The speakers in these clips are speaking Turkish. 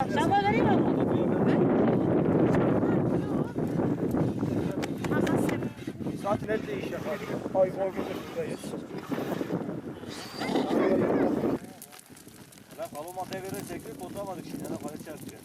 Şaba vereyim mi? Zaten elde iş yapar. Ay o götürdüğündeyiz. Lan kalın masaya verirsek oturamadık şimdi. Ne kadar çarpıyor.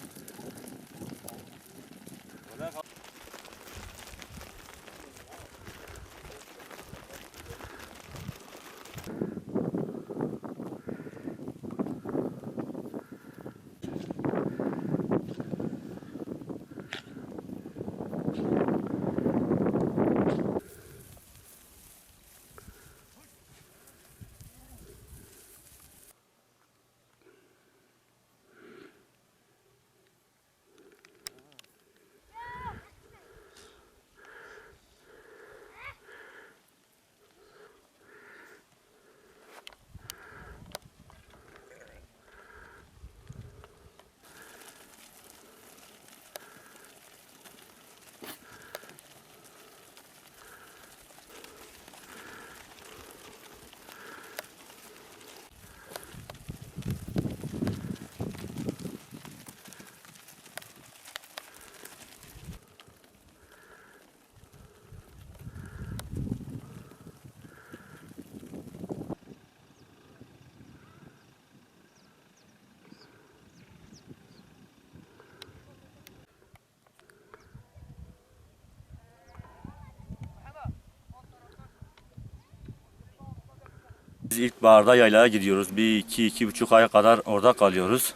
İlkbaharda yaylaya gidiyoruz. Bir iki, iki buçuk aya kadar orada kalıyoruz.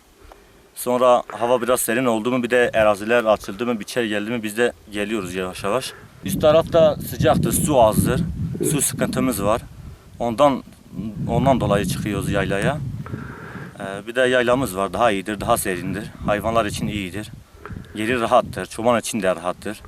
Sonra hava biraz serin oldu mu bir de eraziler açıldı mı biçer geldi mi biz de geliyoruz yavaş yavaş. Üst tarafta sıcaktır, su azdır. Su sıkıntımız var. Ondan ondan dolayı çıkıyoruz yaylaya. Ee, bir de yaylamız var daha iyidir, daha serindir. Hayvanlar için iyidir. Yeri rahattır, çoban için de rahattır.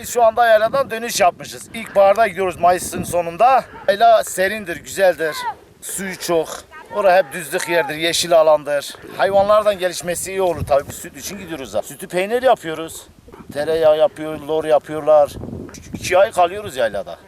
Biz şu anda yayladan dönüş yapmışız. İlkbaharda gidiyoruz Mayıs'ın sonunda. Yayla serindir, güzeldir. Suyu çok. Orada hep düzlük yerdir, yeşil alandır. Hayvanlardan gelişmesi iyi olur tabii. Süt için gidiyoruz da. Sütü peynir yapıyoruz. Tereyağı yapıyor, lor yapıyorlar. İki ay kalıyoruz yaylada.